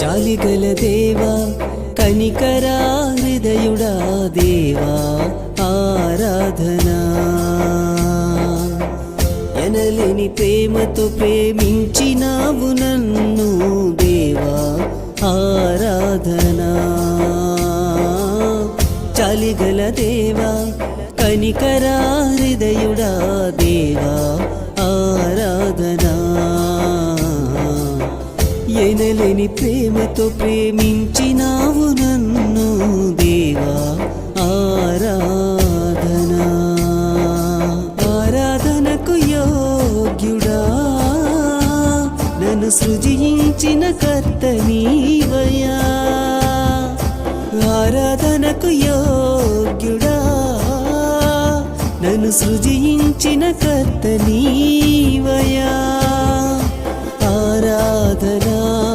జాలిగల దేవా కనికరా హృదయుడా దేవా ఆరాధనా. ఎనలేని ప్రేమతో ప్రేమించినావు నన్ను దేవా ఆరాధనా. చాలిగల దేవా కనికరా హృదయుడా దేవా ఎనలేని ప్రేమతో ప్రేమించినావు నన్ను దేవా. ఆరాధనా. ఆరాధనకు యోగ్యుడా. నన్ను సృజించిన కర్త నీవయ్యా. ఆరాధనకు యోగ్యుడా. నన్ను సృజించిన కర్త